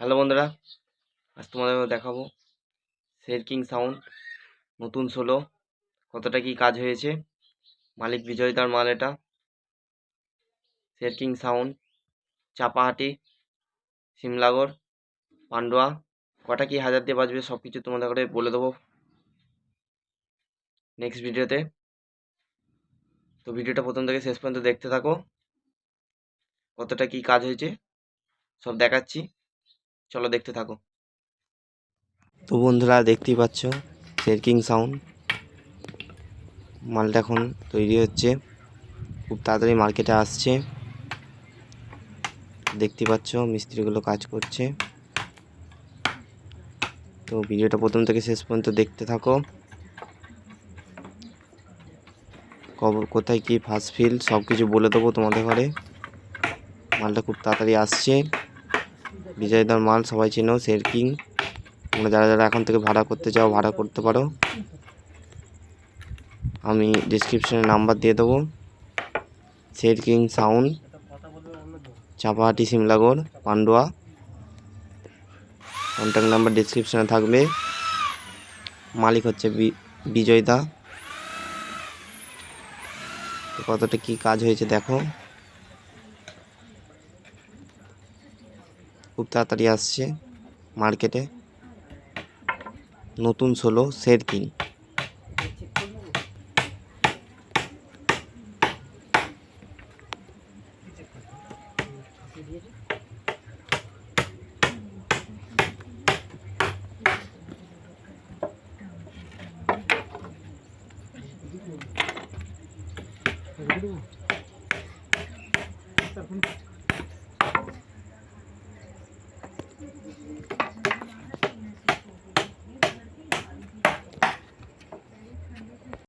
Hello বন্ধুরা, আজ তোমাদের দেখাবো শের কিং সাউন্ড নতুন সোলো কতটা কি কাজ হয়েছে, মালিক বিজয়দার মাল এটা। শের কিং সাউন্ড চাপাহাটি সিমলাগড় পান্ডুয়া, কটা কি হাজার দিয়ে বাজবে সব কিছু তোমাদের করে বলে দেবো। নেক্সট ভিডিওতে তো ভিডিওটা প্রথম থেকে শেষ পর্যন্ত দেখতে থাকো, কতটা কি কাজ হয়েছে, সব দেখাচ্ছি। চলো দেখতে থাকো। তো বন্ধুরা দেখতেই পাচ্ছ, শেরকিং সাউন্ড মালটা এখন তৈরি হচ্ছে। খুব তাড়াতাড়ি মার্কেটে আসছে। দেখতেই পাচ্ছ, মিস্ত্রিগুলো কাজ করছে। তো ভিডিওটা প্রথম থেকে শেষ পর্যন্ত দেখতে থাকো। কবর কোথায় কি ফার্স্ট ফিল সব কিছু বলে দেবো তোমাদের ঘরে। মালটা খুব তাড়াতাড়ি আসছে। বিজয়দার মাল সবাই চেনো শের কিং তোমরা যারা যারা এখন থেকে ভাড়া করতে চাও, ভাড়া করতে পারো। আমি ডিসক্রিপশনে নাম্বার দিয়ে দেবো। Sher king sound Chapahati Simlagarh Pandua. Contact number ডিসক্রিপশনে থাকবে। মালিক হচ্ছে বিজয়দা। কতটা কি কাজ হয়েছে দেখো। খুব তাড়াতাড়ি আসছে মার্কেটে নতুন ষোলো সের